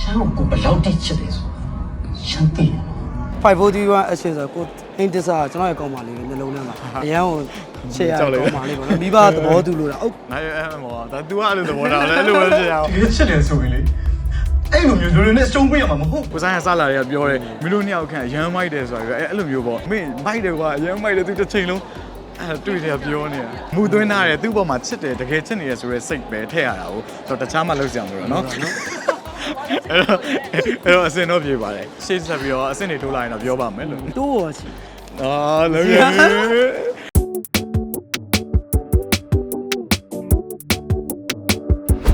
ရှမ်းကိုကိုဘယ်လောက်တိချစ်လဲဆိုရှမ်းသိတယ်နော်541 action ဆိုတော့ကိုအင်တစာကျွန်တော်ရဲ့ကောင်းပါလေးမျိုးလုံးထဲမှာအရန်ကိုရှေ့ရကောင်းပါလေးပေါ့နော်မိဘသဘောတူလို့လားဟုတ်နိုင်အဲ့မောဒါ तू ကအဲ့လိုသဘောထားလဲအဲ့လိုပဲဖြစ်အောင်တကယ်ချစ်တယ်ဆိုရင်လေအဲ့လိုမျိုးလူတွေနဲ့စတုံးပေးရမှာမဟုတ်ကိုဆိုင်ကစလာတွေကပြောတယ်မင်းတို့နှစ်ယောက်ခန့်ရမ်းမိုက်တယ်ဆိုတာပြောအဲ့အဲ့လိုမျိုးပေါ့မင်းမိုက်တယ်ကွာရမ်းမိုက်တယ်သူတစ်ချိန်လုံးအဲ့တွေ့တယ်ပြောနေတာမူသွင်းထားတယ်သူ့ဘောမှာချစ်တယ်တကယ်ချစ်နေရဆိုရဲစိတ်ပဲထည့်ရတာကိုဆိုတော့တခြားမှလုပ်ကြအောင်လို့နော် အဲ့တော့အဲ့တော့အစင်တော့ပြေပါတယ်ရှေ့ဆက်ပြီးတော့အစင်တွေထိုးလာရင်တော့ပြောပါမယ်လို့တိုးရောရှိအာလည်းရ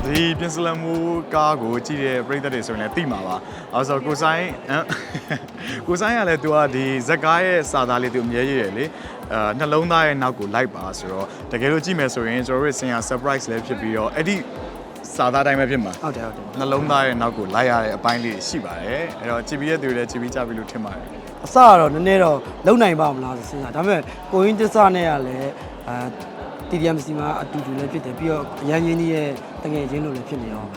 ဒီပြင်စလမ်မူကားကိုကြည့်တဲ့ပရိသတ်တွေဆိုရင်လည်းသိမှာပါ။အဲဆိုကိုဆိုင်ဟမ်ကိုဆိုင်ကလည်း तू ကဒီဇက်ကားရဲ့စာသားလေး तू အမြဲရေးရလေ။အာနှလုံးသားရဲ့နောက်ကိုလိုက်ပါဆိုတော့တကယ်လို့ကြည့်မယ်ဆိုရင်ကျွန်တော်တို့ဆင်ရ surprise လည်းဖြစ်ပြီးတော့အဲ့ဒီ စာသားတိုင်းပဲဖြစ်မှာဟုတ်တယ်ဟုတ်တယ်နှလုံးသားရဲ့နောက်ကိုလိုက်ရတဲ့အပိုင်းလေးရှိပါတယ်။အဲ့တော့ကြည်ပြီးရဲ့သူတွေလည်းကြည်ပြီးကြပြီလို့ထင်ပါတယ်အစကတော့နည်းနည်းတော့လုံနိုင်ပါမလားစဉ်းစားဒါပေမဲ့ကိုရင်းတစ္ဆနဲ့ကလည်းအာ TDMC မှာအတူတူလည်းဖြစ်တယ်ပြီးတော့အရန်ရင်းကြီးရဲ့တငယ်ချင်းလိုလည်းဖြစ်နေတော့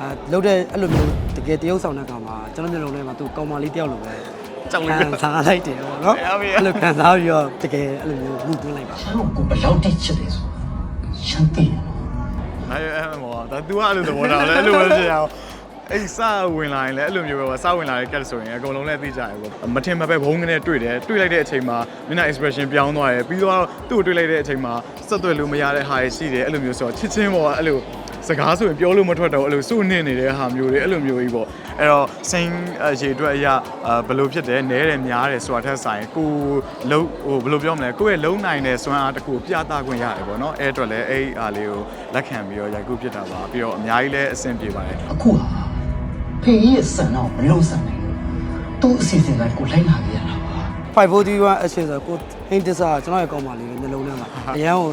အာလုံတဲ့အဲ့လိုမျိုးတကယ်တရုပ်ဆောင်တဲ့ကောင်မှာကျွန်တော်မျိုးလုံးထဲမှာသူကောင်မလေးတယောက်လိုပဲကြောက်လို့ခံစားလိုက်တယ်ပေါ့နော်ဟုတ်ပြီအဲ့လိုခံစားပြီးတော့တကယ်အဲ့လိုမျိုးမှုသွင်းလိုက်ပါရှမ်းကိုကိုဘယ်လောက်တိချစ်လဲဆိုရှမ်းသိတယ်နော် အဲ့အဲ့မောဒါ तू ကအဲ့လိုသဘောထားလဲအဲ့လိုပဲဖြစ်အောင်အဲ့စဝင်လာရင်လည်းအဲ့လိုမျိုးပဲပေါ့စဝင်လာတဲ့ cat ဆိုရင်အကုန်လုံးလည်းသိကြရပေါ့မထင်မပဲဘုံကနေတွေ့တယ်တွေ့လိုက်တဲ့အချိန်မှာမျက်နှာ expression ပြောင်းသွားတယ်ပြီးတော့သူ့ကိုတွေ့လိုက်တဲ့အချိန်မှာဆက်သွယ်လို့မရတဲ့ဟာရရှိတယ်အဲ့လိုမျိုးဆိုတော့ချစ်ချင်းပေါ့အဲ့လို စကားဆိုရင်ပြောလို့မထွက်တော့အဲ့လိုစုနစ်နေတဲ့ဟာမျိုးတွေအဲ့လိုမျိုးကြီးပေါ့အဲ့တော့စိန်ရေအတွက်အရာဘယ်လိုဖြစ်တယ်နဲတယ်များတယ်ဆိုတာထက်ဆိုင်ကိုလုံးဟိုဘယ်လိုပြောမလဲကိုယ့်ရဲ့လုံးနိုင်တဲ့စွမ်းအားတစ်ခုပြသခွင့်ရတယ်ပေါ့နော်အဲ့အတွက်လည်းအဲ့အားလေးကိုလက်ခံပြီးတော့ရိုက်ကူးဖြစ်တာပါပြီးတော့အများကြီးလည်းအဆင်ပြေပါတယ်အခုဟာဖေးရဲ့ဆန်တော့မလုံးဆန်နိုင်ဘူးသူ့အစီအစဉ်တိုင်းကိုလိုက်လာပြရတာပါ 541 action ဆိုတော့ကိုအင်တစာကျွန်တော်ရဲ့ကောင်းပါလေးမျိုးလုံးထဲမှာအရန်ကို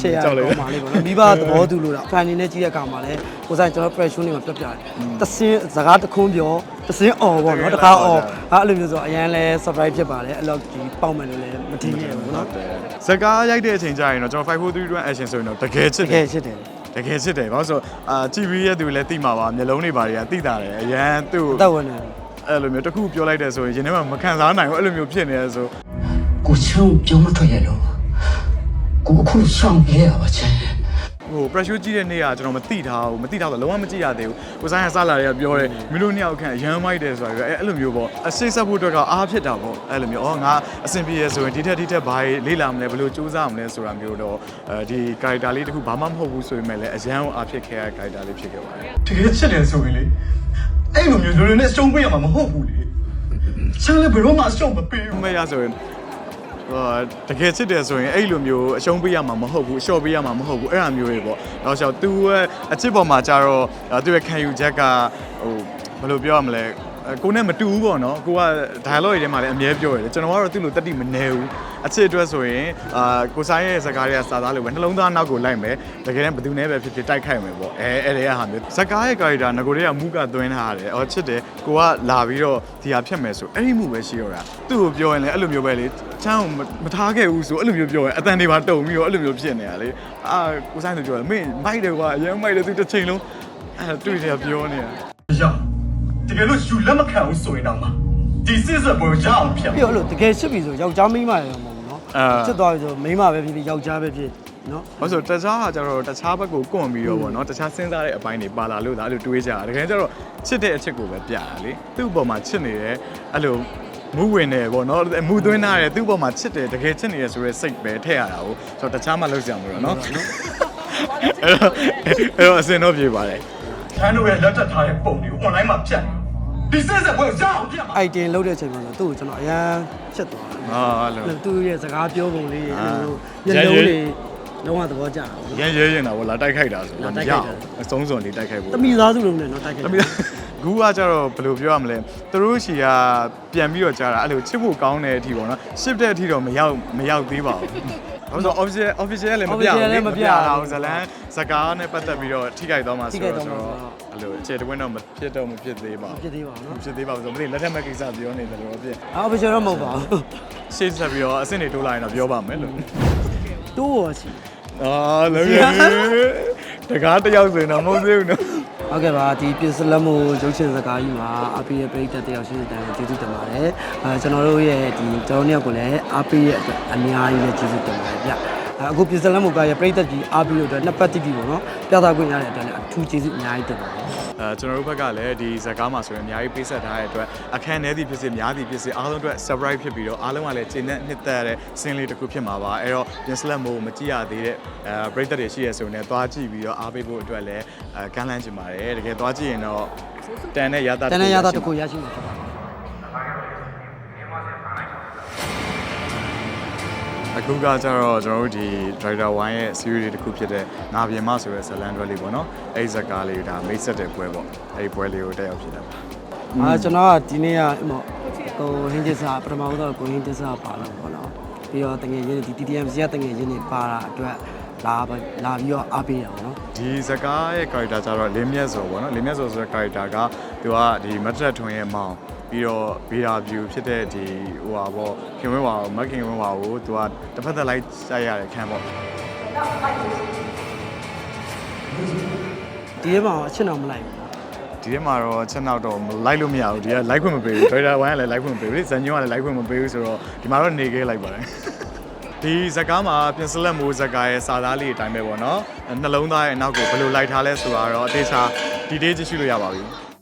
ရှေ့ရကောင်းပါလေးပေါ့နော်မိဘသဘောတူလို့လားဖန်နေနဲ့ကြီးတဲ့ကောင်မှာလည်းကိုဆိုင်ကျွန်တော် pressure နေမှာပြတ်ပြတယ်တစင်းစကားတခွန်းပြောတစင်းអော်ပေါ့နော်တခါអော်အဲ့လိုမျိုးဆိုအရန်လဲ surprise ဖြစ်ပါတယ်အဲ့လိုဒီပေါက်မယ်လို့လည်းမထင်ခဲ့ဘူးနော်ဇကားရိုက်တဲ့အချိန်ကျရင်တော့ကျွန်တော်5431 action ဆိုရင်တော့တကယ်ချစ်တတကယ်ယ်ချစ်တယ်တကယ်ချစ်တယ်ဘာလို့ဆိုအာ TV ရဲ့သူလည်းသိမှာပါမျိုးလုံးတွေပါတွေကသိတာတယ်အရန်သူ့အသက်ဝင်တယ် အဲ့လိုမျိုးတစ်ခုပြောလိုက်တယ်ဆိုရင်ရင်ထဲမှာမခံစားနိုင်ဘူးအဲ့လိုမျိုးဖြစ်နေရဆိုကိုချမ်းကိုပြောမထွက်ရလို့ကိုအခုရှောင်ပြရပါချမ်းဟို pressure ကြီးတဲ့နေ့ကကျွန်တော်မသိထားဘူးမသိထားဆိုလုံးဝမကြည့်ရသေးဘူးကိုဆိုင်ကစလာတွေကပြောတယ်မင်းတို့နှစ်ယောက်ခန့်ရမ်းမိုက်တယ်ဆိုတာပြောအဲ့အဲ့လိုမျိုးပေါ့အစိတ်ဆက်ဖို့အတွက်ကအားဖြစ်တာပေါ့အဲ့လိုမျိုးအော်ငါအဆင်ပြေရဆိုရင်ဒီထက်ဒီထက်ဘာလေးလာမလဲဘယ်လိုစူးစမ်းမလဲဆိုတာမျိုးတော့အဲဒီ character လေးတစ်ခုဘာမှမဟုတ်ဘူးဆိုပေမဲ့လည်းအရန်အားဖြစ်ခဲ့ရတဲ့ character လေးဖြစ်ခဲ့ပါတယ်တကယ်ချစ်တယ်ဆိုရင်လေ အဲ့လိုမျိုးလူတွေနဲ့စတုံးပေးရမှာမဟုတ်ဘူးလေချမ်းလည်းဘယ်တော့မှစတုံးမပေးဘူးမရဆိုရင်ဟိုတကယ်ချစ်တယ်ဆိုရင်အဲ့လိုမျိုးအရှုံးပေးရမှာမဟုတ်ဘူးအလျှော့ပေးရမှာမဟုတ်ဘူးအဲ့အမျိုးတွေပေါ့တော့ရှောက်သူရဲ့အချစ်ပေါ်မှာကြတော့သူရဲ့ခံယူချက်ကဟိုဘယ်လိုပြောရမလဲကိုနဲ့မတူဘူးပေါ့နော်ကိုက dialogue တွေထဲမှာလည်းအမြဲပြောရတယ်ကျွန်တော်ကတော့သူ့လိုတက်တိမနေဘူး အချစ်အတွက်ဆိုရင်အာကိုဆိုင်ရဲ့စကားတွေကစာသားလိုပဲနှလုံးသားနောက်ကိုလိုက်မယ်တကယ်လည်းဘယ်သူနဲ့ပဲဖြစ်ဖြစ်တိုက်ခိုက်မယ်ပေါ့အဲအဲ့ဒီဟာမျိုးစကားရဲ့ character ငကိုတွေကမူကသွင်းထားတယ်အော်ချစ်တယ်ကိုကလာပြီးတော့ဒီဟာဖြစ်မယ်ဆိုအဲ့ဒီမှုပဲရှိတော့တာသူ့ကိုပြောရင်လည်းအဲ့လိုမျိုးပဲလေချမ်းကိုမထားခဲ့ဘူးဆိုအဲ့လိုမျိုးပြောရင်အတန်တွေပါတုံပြီးတော့အဲ့လိုမျိုးဖြစ်နေတာလေအာကိုဆိုင်တို့ပြောတယ်မင်းမိုက်တယ်ကွာအရင်မိုက်တယ်သူတစ်ချိန်လုံးအဲ့တွေ့တယ်ပြောနေတာရတကယ်လို့ယူလက်မခံဘူးဆိုရင်တော့မှဒီစစ်ဆက်ပွဲရအောင်ဖြတ်ပြီးတော့အဲ့လိုတကယ်ချစ်ပြီဆိုယောက်ျားမိန်းမလည်းမဟုတ်ဘူးနော်အာ ချစ်သွားပြီဆိုမိန်းမပဲဖြစ်ဖြစ်ယောက်ျားပဲဖြစ်နော်ဘာလို့လဲဆိုတော့တခြားကကျတော့တခြားဘက်ကိုကွန့်ပြီးတော့ဗောနော်တခြားစဉ်းစားတဲ့အပိုင်းတွေပါလာလို့ဒါအဲ့လိုတွေးကြတာတကယ်ကျတော့ချစ်တဲ့အချစ်ကိုပဲပြတာလေသူ့အပေါ်မှာချစ်နေတယ်အဲ့လိုမူဝင်တယ်ဗောနော်မူသွင်းထားတယ်သူ့အပေါ်မှာချစ်တယ်တကယ်ချစ်နေတယ်ဆိုရဲစိတ်ပဲထည့်ရတာကိုဆိုတော့တခြားမှလုပ်ကြမှာတော့နော်အဲ့တော့အဲ့တော့အစင်တော့ပြေပါတယ်ချမ်းတို့ရဲ့လက်ထပ်ထားတဲ့ပုံတွေကို online မှာဖြတ် ဒီစစ်ဆက်ပွဲရအောင်ဖြတ်ပါ item လုတ်တဲ့အချိန်မှာဆိုသူ့ကိုကျွန်တော်အရန်ချက်သွားတယ်ဟာအဲ့လို သူ့ရဲ့စကားပြောပုံလေးအာအဲ့လိုမျက်လုံးလေးလုံးဝသဘောကျတာပေါ့ရမ်းရဲရင်တာဗောလာတိုက်ခိုက်တာဆိုလာတော့တိုက်မရခိုက်အောင်တာအဆုံးစွန်လေးတိုက်ခိုက်ဖို့တမိသားစုလုံးနဲ့နော်တိုက်ခဲ့တမီးဂူကကြတော့ဘယ်လိုပြောရမလဲသူတို့ရှီကပြန်ပြီးတော့ကြားတာအဲ့လိုချစ်ဖို့ကောင်းတဲ့အထိပေါ့နော်ရှစ်တဲ့အထိတော့မရောက်မရောက်သေးပါဘူး ဘာလို့လဲ official official လည်းမပြဘူးလေမပြတာဘူးဇလန်ဇကားနဲ့ပတ်သက်ပြီးတော့ထိခိုက်သွားမှာဆိုတော့ဆိုတော့အဲ့လိုအခြေတဝင်းတော့မဖြစ်တော့မဖြစ်သေးပါဖြစ်သေးပါဘူးဘူးနော်ဖြစ်သေးပါဘူးဆိုမသိလက်ထက်မဲ့ကိစ္စပြောနေတယ်လို့ဖြစ်အော် official တော့မဟုတ်ပါဘူးရှေ့ဆက်ပြီးတော့အဆင့်တွေတိုးလာရင်တော့ပြောပါမယ်လို့တိုးရောရှိ အာလည်းတကားတယောက်ဆိုရင်တော့မဟုတ်သေးဘူးနော်အ ဟုတ်ကဲ့ပါဒီပြစ်စလက်မို့ရုပ်ရှင်စကားကြီးမှာအပီရဲ့ပရိသတ်တယောက်ရှိတဲ့တိုင်ကျေးဇူးတင်ပါတယ်အဲကျွန်တော်တို့ရဲ့ဒီကျွန်တော်တို့ကိုလည်းအပီရဲ့အတွက်အများကြီးလည်းကျေးဇူးတင်ပါတယ်ဗျအဲအခုပြစ်စလက်မို့ကရဲ့ပရိသတ်ကြီးအပီတို့အတွက်နှစ်ပတ်တိတိပေါ့နော်ပြသခွင့်ရတဲ့အတွက်လည်းအထူးကျေးဇူးအများကြီးတင်ပါတယ် အဲကျွန်တော်တို့ဘက်ကလည်းဒီဇာတ်ကားမှာဆိုရင်အများကြီးပေးဆက်ထားတဲ့အတွက်အခန်းထဲသည်ဖြစ်စေများသည်ဖြစ်စေအားလုံးအတွက် surprise ဖြစ်ပြီးတော့အားလုံးကလည်းချိန်နဲ့နှစ်သက်တဲ့စင်းလေးတစ်ခုဖြစ်မှာပါအဲ့တော့ပြင်စလက်မို့မကြည့်ရသေးတဲ့အဲပရိသတ်တွေရှိရဆိုရင်လည်းသွားကြည့်ပြီးတော့အားပေးဖို့အတွက်လည်းအဲကမ်းလှမ်းချင်ပါတယ်တကယ်သွားကြည့်ရင်တော့တန်တဲ့ရတာတန်တဲ့ရတာတစ်ခုရရှိမှာဖြစ်ပါ အခုကကျတော့ကျွန်တော်တို့ဒီ Driver Wine ရဲ့ series တစ်ခုဖြစ်တဲ့ငါပြင်မဆိုတဲ့ဇလန်တွဲလေးပေါ့နော်အဲ့ဒီဇာတ်ကားလေးဒါမိတ်ဆက်တဲ့ပွဲပေါ့အဲ့ဒီပွဲလေးကိုတက်ရောက်ဖြစ်တာပါအာကျွန်တော်ကဒီနေ့ကဟိုဟိုဟင်းကျစာပထမဦးဆုံးကိုဟင်းကျစာပါလို့ပေါ့နော်ပြီးတော့တငယ်ချင်းဒီ TTM စီကတငယ်ချင်းတွေပါတာအတွက်လာပါလာပြီးတော့အားပေးတာပေါ့နော်ဒီဇာတ်ကားရဲ့ character ကျတော့လင်းမြတ်စောပေါ့နော်လင်းမြတ်စောဆိုတဲ့ character ကသူကဒီမတ်တက်ထွန်ရဲ့မောင်ပြီးတော့ဗီရာဗျူဖြစ်တဲ့ဒီဟိုဟာပေါ့ခင်ဝင်းဝါကိုမတ်ခင်ဝင်းဝါကိုသူကတစ်ဖက်သက်လိုက်စိုက်ရတဲ့ခံပေါ့ဒီထဲမှာအချက်တော့မလိုက်ဘူးဒီထဲမှာတော့ချက်နောက်တော့လိုက်လို့မရဘူးဒီကလိုက်ခွင့်မပေးဘူး Driver 1ကလည်းလိုက်ခွင့်မပေးဘူးဇန်ညွန့်ကလည်းလိုက်ခွင့်မပေးဘူးဆိုတော့ဒီမှာတော့နေခဲ့လိုက်ပါတယ်ဒီဇက်ကားမှာပြင်စလက်မိုးဇက်ကားရဲ့စာသားလေးအတိုင်းပဲပေါ့နော်နှလုံးသားရဲ့အနောက်ကိုဘယ်လိုလိုက်ထားလဲဆိုတာတော့အသေးချာဒီတေးကြည့်ရှုလို့ရပါပြီ